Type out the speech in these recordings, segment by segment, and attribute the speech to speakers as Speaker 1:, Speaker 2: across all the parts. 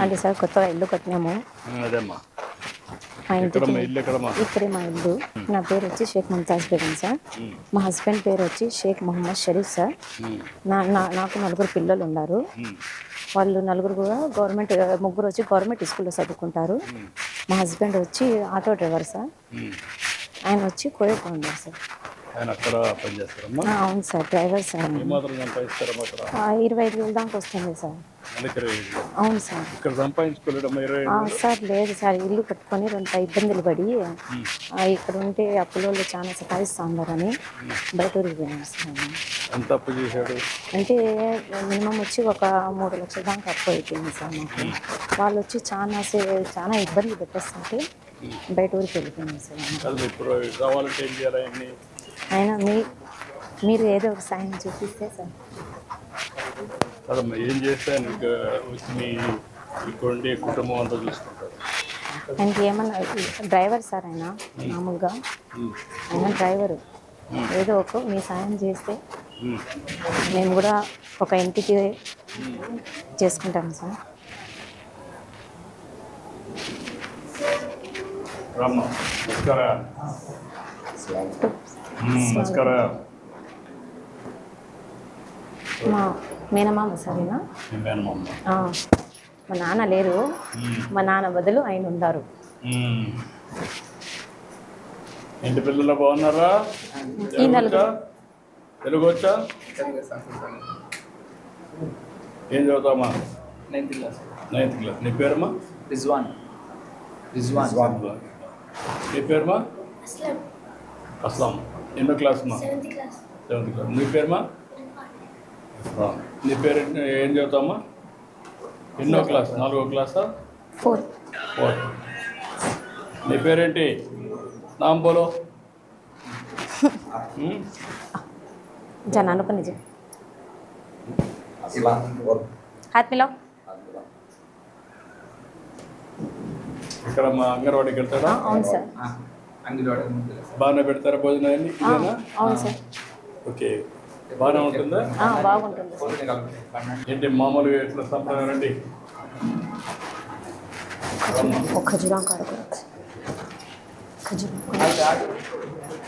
Speaker 1: అంటే సార్ కొత్తగా ఇల్లు కట్టినాము.
Speaker 2: అదేమ్మా.
Speaker 1: మా ఇంటికి ఇక్కడే మా ఇల్లు. నా పేరు వచ్చి షేక్ ముంతాజ్ బేగం సార్. మా హస్బెండ్ పేరు వచ్చి షేక్ మొహమ్మద్ షరీఫ్ సార్. నా నాకు నలుగురు పిల్లలు ఉన్నారు. వాళ్ళు నలుగురు కూడా గవర్నమెంట్ ముగ్గురు వచ్చి గవర్నమెంట్ స్కూల్లో చదువుకుంటారు. మా హస్బెండ్ వచ్చి ఆటో డ్రైవర్ సార్. ఆయన వచ్చి కోయకు ఉన్నారు సార్.
Speaker 2: ఆయన అక్కడ పనిచేస్తారమ్మా?
Speaker 1: అవును సార్ డ్రైవర్ సార్. ఆయన.
Speaker 2: ఏమాత్రం సంపాదిస్తారమ్మా అక్కడ?
Speaker 1: ఆ, ఇరవై ఐదు వేలు దాకా వస్తుంది సార్. అవును సార్.
Speaker 2: ఇక్కడ సంపాదించుకోలేడమ్మా ఇరవై
Speaker 1: ఆ, సార్ లేదు సార్ ఇల్లు కట్టుకొని రెండు ఇబ్బందులు పడి ఆ, ఇక్కడ ఉంటే అప్పుల వాళ్ళు చాలా సతాయిస్తా ఉన్నారని బయట ఊరికి పోయినాం సార్
Speaker 2: ఎంత అప్పు చేశాడు?
Speaker 1: అంటే మినిమం వచ్చి ఒక మూడు లక్షల దాకా అప్పు అయిపోయింది సార్ మాకు. వాళ్ళు వచ్చి చాలా సే- చాలా ఇబ్బంది పెట్టేస్తుంటే బయట ఊరికి వెళ్ళిపోయినాం సార్
Speaker 2: ఇప్పుడు కావాలంటే ఏం చేయాలి ఆయన్ని?
Speaker 1: అయినా మీ మీరు ఏదో ఒక సాయం చూపిస్తే సార్.
Speaker 2: ఏం చేస్తే నీకు వచ్చి నీ ఇక్కడ ఉండే కుటుంబం అంతా చూసుకుంటారు.
Speaker 1: ఆయనకి ఏమన్నా డ్రైవర్ సార్ ఆయన మామూలుగా ఆయన డ్రైవరు ఏదో ఒక మీ సాయం చేస్తే. మేము. కూడా ఒక ఇంటికి చేసుకుంటాం సార్.
Speaker 2: నమస్కార.
Speaker 1: మా మేనమామ సరేనా
Speaker 2: మీ మేనమామ.
Speaker 1: ఆ, మా నాన్న లేరు. మా నాన్న బదులు ఆయన ఉన్నారు.
Speaker 2: ఇంటి పిల్లలు బాగున్నారా. తెలుగు వచ్చా ఏం చదువుతామా
Speaker 3: నైన్త్ క్లాస్
Speaker 2: నైన్త్ క్లాస్ నీ పేరుమా
Speaker 3: రిజ్వాన్ రిజ్వాన్
Speaker 2: నీ పేరుమా అస్లాం. ఎన్నో క్లాస్ మా
Speaker 4: సెవెంత్ క్లాస్
Speaker 2: సెవెంత్ క్లాస్ నీ పేరుమా ఆ. నీ పేరు ఏంటి? ఏం చదువుతామా ఎన్నో క్లాస్ నాలుగో క్లాసా
Speaker 1: ఫోర్
Speaker 2: ఫోర్ నీ పేరేంటి నామ్ బోలో ఉమ్?
Speaker 1: జన అనుకుని జ हाथ मिलाओ
Speaker 2: ఇక్కడ మా అంగన్వాడికి వెళ్తాడా
Speaker 1: ఆ, అవును సార్
Speaker 3: అంగిలోడ
Speaker 2: బాగానే పెడతారా భోజనం అన్ని
Speaker 1: ఆ,
Speaker 2: ఇదేనా
Speaker 1: అవును సార్
Speaker 2: ఓకే బాగానే ఉంటుందా
Speaker 1: ఆ, బాగుంటుంది
Speaker 2: ఏంటి మామూలుగా ఎట్లా సంప్రదాయం రండి
Speaker 1: ఒక ఖజూరం కాడుకోవచ్చు ఖజూరం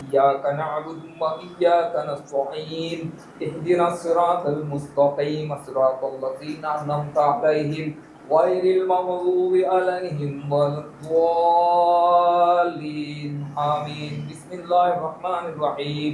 Speaker 3: إياك نعبد وإياك نستعين اهدنا الصراط المستقيم صراط الذين أنعمت عليهم غير المغضوب عليهم ولا الضالين. آمين. بسم الله الرحمن الرحيم.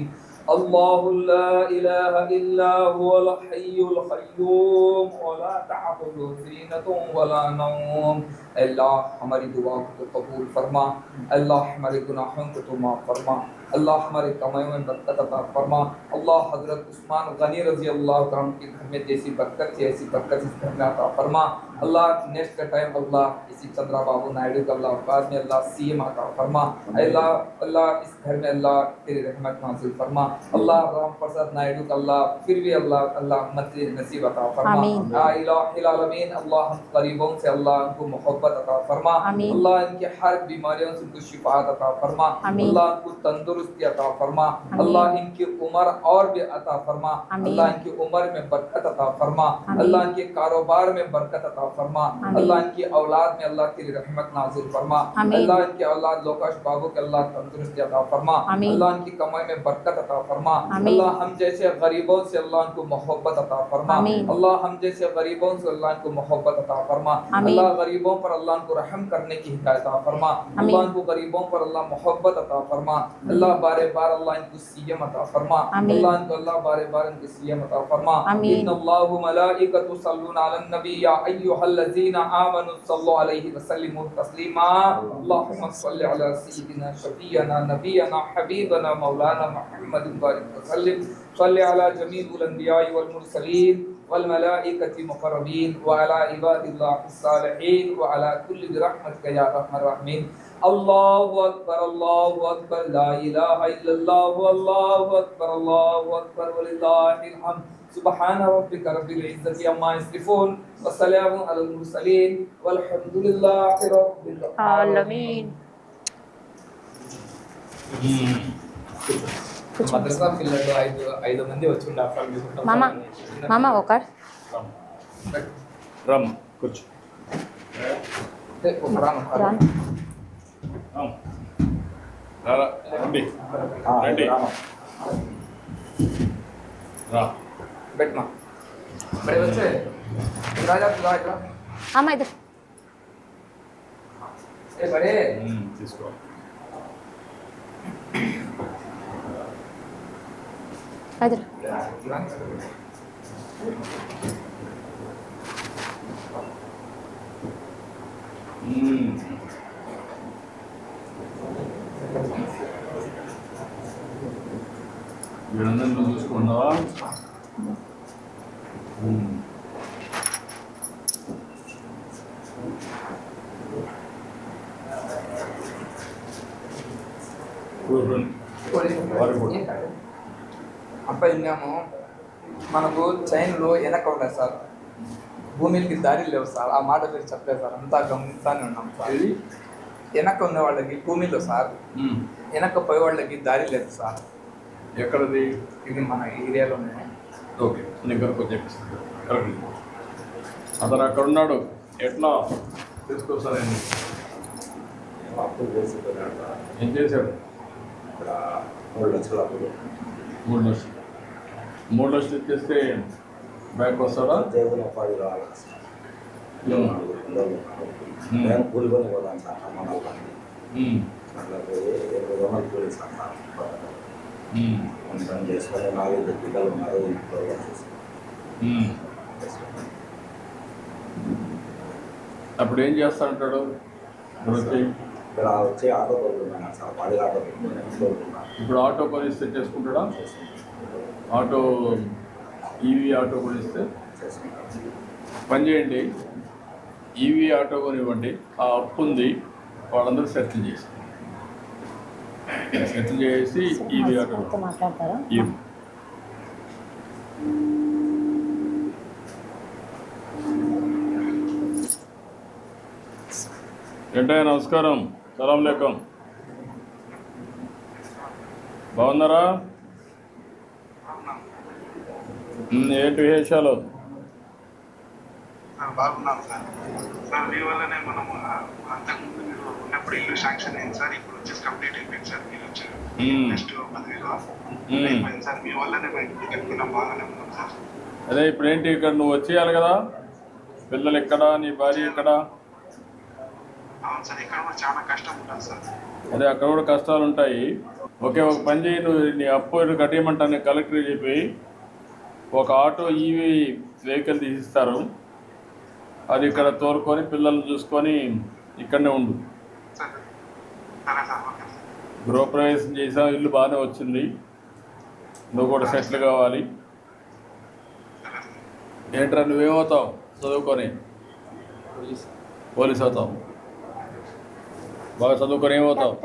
Speaker 3: الله لا إله إلا هو الحي القيوم ولا تعبد سینت ولا نوم. اللہ ہماری دعا کو قبول فرما. اللہ ہمارے گناہوں کو تو معاف فرما. اللہ ہمارے کمائیوں میں برکت عطا فرما. اللہ حضرت عثمان غنی رضی اللہ عنہ کی گھر میں جیسی برکت جیسی برکت اس گھر میں عطا فرما. اللہ نیکسٹ کا ٹائم اللہ اسی چندرا بابو نائیڈو کا اللہ اوقات میں اللہ سی ایم آتا فرما۔ اللہ اللہ اس گھر میں اللہ تیری رحمت حاصل فرما۔ اللہ رام پرساد نائیڈو کا اللہ پھر بھی اللہ اللہ متری نصیب عطا
Speaker 1: فرما۔
Speaker 3: العالمین اللہ ہم قریبوں سے اللہ ان کو محبت عطا فرما۔ اللہ
Speaker 1: ان
Speaker 3: کے ہر بیماریوں سے ان کو شفاعت عطا فرما۔
Speaker 1: اللہ
Speaker 3: ان کو تندرستی عطا فرما۔
Speaker 1: اللہ
Speaker 3: ان کی عمر اور بھی عطا فرما۔
Speaker 1: اللہ
Speaker 3: ان کی عمر میں برکت عطا فرما۔
Speaker 1: اللہ
Speaker 3: ان کے کاروبار میں برکت عطا فرما
Speaker 1: اللہ
Speaker 3: ان کی اولاد میں اللہ تیری رحمت نازل فرما۔
Speaker 1: اللہ
Speaker 3: ان کی اولاد لوکش بابو کے اللہ تندرستی عطا فرما۔
Speaker 1: اللہ
Speaker 3: ان کی کمائی میں برکت عطا فرما۔
Speaker 1: اللہ
Speaker 3: ہم جیسے غریبوں سے اللہ ان کو محبت عطا فرما۔
Speaker 1: اللہ
Speaker 3: ہم جیسے غریبوں سے اللہ ان کو محبت عطا فرما۔
Speaker 1: اللہ
Speaker 3: غریبوں پر اللہ ان کو رحم کرنے کی ہدایت عطا فرما۔
Speaker 1: اللہ
Speaker 3: ان کو غریبوں پر اللہ محبت عطا فرما۔ اللہ بار بار اللہ ان کو سیم عطا
Speaker 1: فرما۔
Speaker 3: اللہ ان کو اللہ بار بار ان کو سیم
Speaker 1: عطا
Speaker 3: فرما۔ ان اللہ ملائکۃ صلون علی النبی یا ایھا الذين آمنوا صلوا عليه وسلموا تسليما. اللهم صل على سيدنا شفينا نبينا حبيبنا مولانا محمد بارك وسلم. صل على جميع الأنبياء والمرسلين والملائكة المقربين وعلى عباد الله الصالحين وعلى كل برحمتك يا أرحم الراحمين. الله أكبر الله أكبر لا إله إلا الله والله أكبر الله أكبر ولله الحمد. سبحان ربك رب العزة عما يصفون وسلام على المرسلين والحمد لله رب العالمين మద్రసా పిల్లలు ఐదు ఐదు మంది వచ్చి ఉండాలి
Speaker 1: మామ మామ ఒక
Speaker 2: రమ్మ కూర్చో
Speaker 3: ఏ, ఒక రాను, రాను.
Speaker 1: రాను
Speaker 2: రామ్. రారా రండి రండి రా
Speaker 3: పెట్టమా మరి వచ్చే. రాజా రా ఇక్కడ.
Speaker 1: అమ్మ
Speaker 3: ఏ
Speaker 2: తీసుకో. చూసుకున్నావా
Speaker 3: అబ్బాయి ఉన్నాము మనకు చైన్లో వెనక ఉన్నాయి సార్. భూమికి దారి లేవు సార్. ఆ మాట మీరు చెప్పలేదు సార్. అంతా గమనిస్తానే ఉన్నాం సార్? వెనక ఉన్న వాళ్ళకి భూమిలో సార్. వెనక పోయే వాళ్ళకి దారి లేదు సార్.
Speaker 2: ఎక్కడది?
Speaker 3: ఇది మన ఏరియాలోనే.
Speaker 2: ఓకే నేను కనుక చెప్పిస్తాను కరెక్ట్ అతను అక్కడ ఉన్నాడు ఎట్లా
Speaker 4: సార్.
Speaker 2: ఏం చేశాడు
Speaker 4: మూడు లక్షల
Speaker 2: మూడు లక్షలు మూడు లక్షలు ఇచ్చేస్తే బ్యాంక్ వస్తాడా
Speaker 4: జేబులో పది రావాలి సార్.
Speaker 2: ఉమ్.
Speaker 4: నాలుగు వందలు.
Speaker 2: ఉమ్.
Speaker 4: నేను కూలి కొని పోదాం సార్. అట్లా పోయి ఇరవై వందలు కూలి సార్ చేసుకొని నాలుగు పిల్లలు ఉన్నారు ఇంట్లో.
Speaker 2: అప్పుడు ఏం చేస్తానంటాడు ఇప్పుడు వచ్చి
Speaker 4: ఇక్కడ వచ్చి ఆటో తోలుతున్నాను సార్ ఆటో
Speaker 2: ఇప్పుడు ఆటో కొనిస్తే చేసుకుంటాడా? ఆటో ఈవీ ఆటో కొనిస్తే పని చేయండి. ఈవీ ఆటో కొనివ్వండి. ఆ అప్పు ఉంది వాళ్ళందరూ సెటిల్ చేసి సెటిల్ చేసి
Speaker 1: మాట్లాడతారా
Speaker 2: ఇవ్వు. ఏంటయ్య నమస్కారం. సలాం లేకం బాగున్నారా? ఏంటి విశేషాలు?
Speaker 5: బాగున్నాం సార్. సార్ మీ వల్లనే మనము అంతకుముందు ఉన్నప్పుడు ఇల్లు శాంక్షన్ అయింది సార్. ఇప్పుడు వచ్చేసి కంప్లీట్ అయిపోయింది సార్. మీరు వచ్చారు. నెక్స్ట్ పదివేలు. అయిపోయింది సార్. మీ వల్లనే మేము ఇల్లు కట్టుకున్నాం. బాగానే ఉన్నాం సార్.
Speaker 2: అదే ఇప్పుడు ఏంటి ఇక్కడ నువ్వు వచ్చేయాలి కదా? పిల్లలు ఎక్కడా? నీ భార్య ఎక్కడా?
Speaker 5: అవును సార్. ఇక్కడ కూడా చాలా కష్టం ఉంటుంది సార్.
Speaker 2: అదే అక్కడ కూడా కష్టాలు ఉంటాయి. ఓకే ఒక పని చేయి నువ్వు నీ అప్పు కట్టేయమంటాను కలెక్టర్ చెప్పి ఒక ఆటో ఈవీ వెహికల్ తీసిస్తారు. అది ఇక్కడ తోలుకొని పిల్లల్ని చూసుకొని ఇక్కడనే ఉండు. గృహప్రవేశం చేసాం ఇల్లు బాగానే వచ్చింది. నువ్వు కూడా సెటిల్ కావాలి. ఏంట్రా నువ్వేమవుతావు? చదువుకొని.
Speaker 3: పోలీస్.
Speaker 2: పోలీస్ అవుతావు. బాగా చదువుకొని ఏమవుతావు?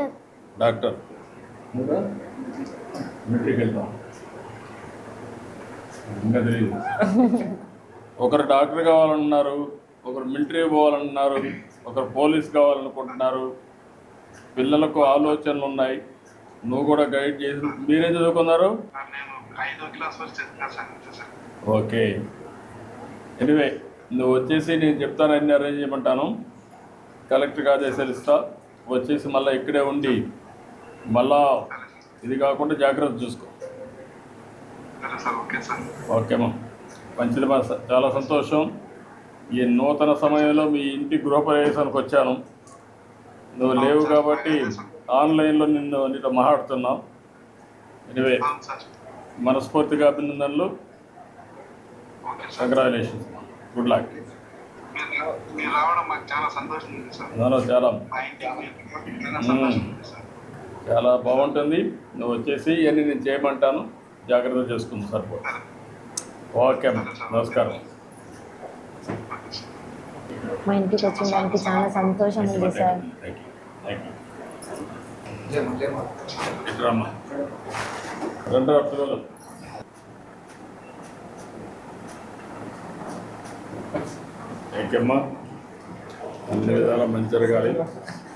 Speaker 1: డాక్టర్.
Speaker 2: మిలిటరీకి వెళ్తాం ఇంకా తెలియదు ఒకరు డాక్టర్ కావాలన్నారు ఒకరు మిలిటరీ పోవాలన్నారు ఒకరు పోలీస్ కావాలనుకుంటున్నారు. పిల్లలకు ఆలోచనలు ఉన్నాయి. నువ్వు కూడా గైడ్ చేసి మీరేం చదువుకున్నారు? ఓకే. ఎనివే నువ్వు వచ్చేసి నేను చెప్తాను అన్ని అరేంజ్ చేయమంటాను. కలెక్టర్కి ఆదేశాలు ఇస్తా. వచ్చేసి మళ్ళీ ఇక్కడే ఉండి మళ్ళా ఇది కాకుండా జాగ్రత్త చూసుకో.
Speaker 5: ఓకే
Speaker 2: ఓకేమా మంచిది మా చాలా సంతోషం. ఈ నూతన సమయంలో మీ ఇంటి గృహప్రవేశానికి వచ్చాను. నువ్వు లేవు కాబట్టి ఆన్లైన్లో నిన్ను నీతో మాట్లాడుతున్నాం. ఎనివే మనస్ఫూర్తిగా అభినందనలు. కంగ్రాచులేషన్స్ గుడ్ లక్
Speaker 5: చాలా
Speaker 2: చాలా. బాగుంటుంది. నువ్వు వచ్చేసి ఇవన్నీ నేను చేయమంటాను. జాగ్రత్త చేసుకుంది సరిపో
Speaker 5: సరే.
Speaker 2: ఓకే నమస్కారం.
Speaker 1: మా ఇంటికి వచ్చిన దానికి చాలా సంతోషం ఉంది sir
Speaker 2: thank you thank you
Speaker 3: జయమా జయమా
Speaker 2: ఇట్రమ్మా రెండు పిల్లలు ఏకమ్మా అన్ని విధాలా మంచి జరగాలి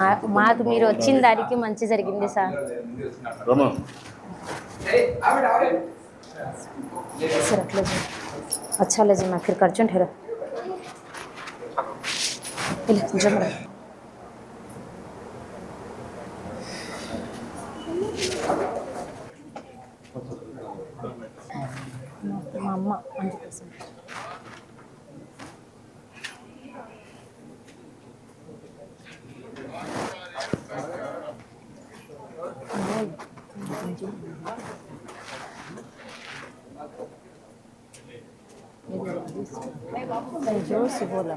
Speaker 1: ఆ- మాకు మీరు వచ్చిన దానికి మంచి జరిగింది సార్
Speaker 2: రమా
Speaker 3: ఏయ్, ఆవిడ ఆవిడ
Speaker 1: सर अटले जी अच्छा ले जी मैं फिर कर चुन ठहरा اللي تنجمع ماما
Speaker 3: عندك Yo, cebola.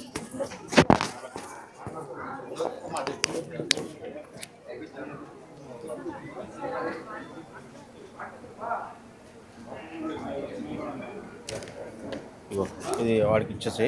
Speaker 3: ఇది వాడికి ఇచ్చేసి